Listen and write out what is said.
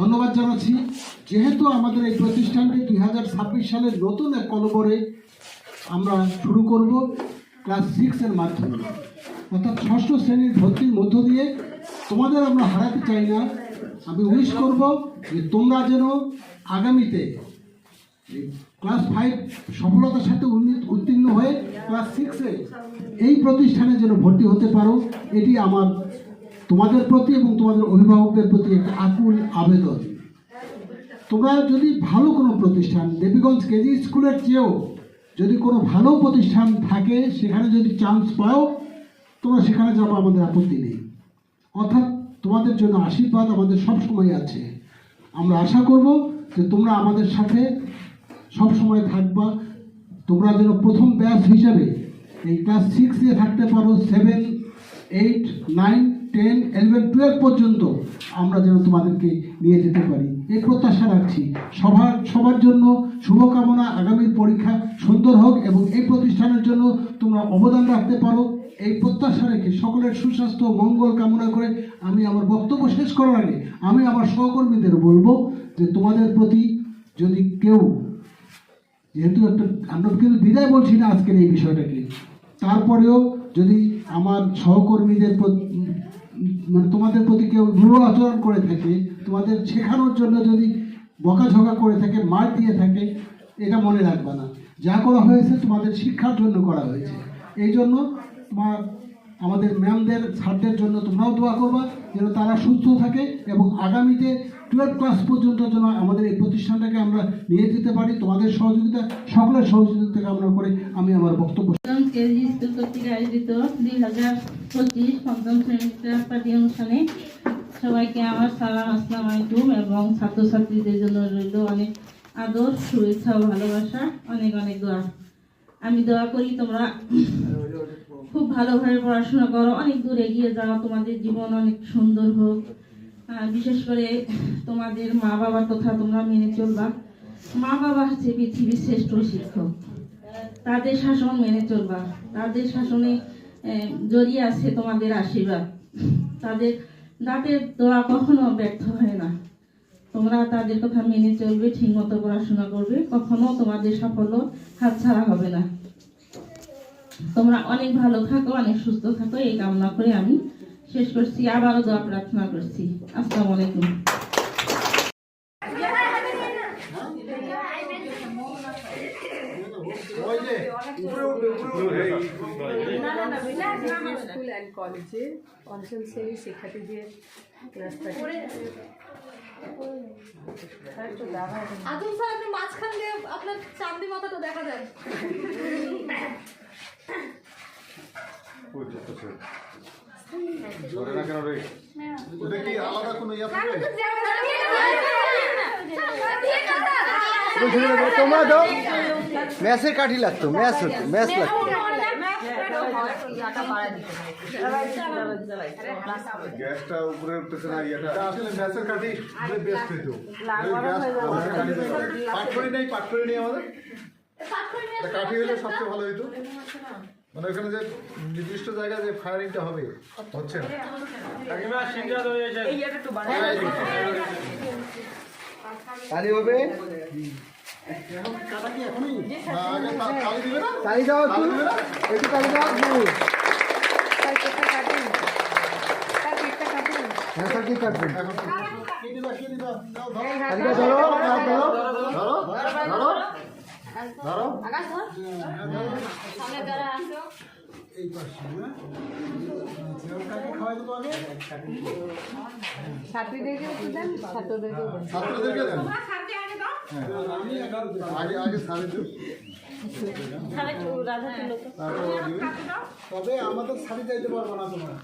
ধন্যবাদ জানাচ্ছি। যেহেতু আমাদের এই প্রতিষ্ঠানটি দুই হাজার ছাব্বিশ সালের নতুন এক কলবরে আমরা শুরু করব ক্লাস সিক্সের মাধ্যমে। অর্থাৎ ষষ্ঠ শ্রেণির ভর্তির মধ্য দিয়ে তোমাদের আমরা হারাতে চাই না। আমি উইশ করব যে তোমরা যেন আগামীতে ক্লাস ফাইভ সফলতার সাথে উত্তীর্ণ হয়ে ক্লাস সিক্সে এই প্রতিষ্ঠানে যেন ভর্তি হতে পারো, এটি আমার তোমাদের প্রতি এবং তোমাদের অভিভাবকদের প্রতি একটা আকুল আবেদন। তোমরা যদি ভালো কোনো প্রতিষ্ঠান, দেবীগঞ্জ কেজি স্কুলের চেয়েও যদি কোনো ভালো প্রতিষ্ঠান থাকে, সেখানে যদি চান্স পাও, তোমরা সেখানে যাব আমাদের আপত্তি নেই। অর্থাৎ তোমাদের জন্য আশীর্বাদ আমাদের সব সময় আছে। আমরা আশা করব যে তোমরা আমাদের সাথে সব সময় থাকবা। তোমরা যেন প্রথম ব্যাচ হিসাবে এই ক্লাস সিক্সে থাকতে পারো seven eight nine ten eleven twelve পর্যন্ত আমরা যেন তোমাদেরকে নিয়ে যেতে পারি। এই প্রত্যাশা রাখছি। সবার সবার জন্য শুভকামনা আগামীর পরীক্ষা সুন্দর হোক এবং এই প্রতিষ্ঠানের জন্য তোমরা অবদান রাখতে পারো। এই প্রত্যাশা রেখে সকলের সুস্বাস্থ্য মঙ্গল কামনা করে আমি আমার বক্তব্য শেষ করার আগে আমি আমার সহকর্মীদের বলব যে তোমাদের প্রতি যদি কেউ, যেহেতু একটা আমরা কিন্তু বিদায় বলছি না আজকের এই বিষয়টাকে, তারপরেও যদি আমার সহকর্মীদের মানে তোমাদের প্রতি কেউ রূঢ় আচরণ করে থাকে, তোমাদের শেখানোর জন্য যদি বকাঝকা করে থাকে, মার দিয়ে থাকে, এটা মনে রাখবা না। যা করা হয়েছে তোমাদের শিক্ষার জন্য করা হয়েছে। এই জন্য তোমার আমাদের ম্যামদের, স্যারদের জন্য তোমরাও দোয়া করবা, যেন তারা সুস্থ থাকে এবং আগামীতে টুয়েলভ ক্লাস পর্যন্ত যেন আমাদের এই প্রতিষ্ঠানটাকে আমরা নিয়ে যেতে পারি, তোমাদের সহযোগিতা, সকলের সহযোগিতা কামনা করে, আমি আমার বক্তব্য স্কুল কর্তৃক আয়োজিত দুই হাজার পঁচিশ পঞ্চম পাঠ্য অনুষ্ঠানে সবাইকে আমার সালাম, আসসালাম আলাইকুম এবং ছাত্রছাত্রীদের জন্য রইল অনেক আদর, শুভেচ্ছা ও ভালোবাসা, অনেক অনেক দোয়া। আমি দোয়া করি তোমরা খুব ভালোভাবে পড়াশোনা করো, অনেক দূর এগিয়ে যাও, তোমাদের জীবন অনেক সুন্দর হোক। বিশেষ করে তোমাদের মা বাবার কথা তোমরা মেনে চলবা। মা বাবা হচ্ছে পৃথিবীর শ্রেষ্ঠ শিক্ষক। তাদের শাসন মেনে চলবা। তাদের শাসনে জড়িয়ে আছে তোমাদের আশীর্বাদ। তাদের দাঁতের দোয়া কখনো ব্যর্থ হয় না। তোমরা তাদের কথা মেনে চলবে, ঠিক মতো পড়াশোনা করবে। কখনো তোমাদের সাফল্য হাতছাড়া হবে না। তোমরা অনেক ভালো থাকো, অনেক সুস্থ থাকো। এই কামনা করে আমি শেষ করছি আবারও দোয়া প্রার্থনা করছি। আসসালামু আলাইকুম। স্কুল অ্যান্ড কলেজে পঞ্চম শ্রেণির শিক্ষার্থীদের ক্লাস আদম স্যার আপনি মাঝখান দিয়ে আপনার চান্দি মাথাটা দেখা যায়। ধরে না কেন রে ওটা কি আলাদা কোনো ইয়া থাকবে? তোমরা দাও ম্যাচের কাঠি লাগতো ম্যাচ হতো ম্যাচ লাগতো। গ্যাসটা উপরে উঠতেছে না ইয়েটা। আসলে ম্যাচের কাঠি বেস্ট হইতো পাটখড়ি নেই পাটখড়ি নেই আমাদের। কাঠি হলে সবচেয়ে ভালো হইতো। মানে ওখানে যে নির্দিষ্ট জায়গায় যে ফায়ারিংটা হবে হচ্ছে না? তালি হবে? তালি দাও একটু। একটু তালি দাও। হ্যাঁ স্যার কি কাটবেন? ধরো ধরো। ধরো ধরো। ধরো। ধরো। এই পাশে আগে। ছাত্রীদেরকে দেন। আমি আগে আগে তবে আমাদের শাড়ি যাইতে পারব না তোমরা।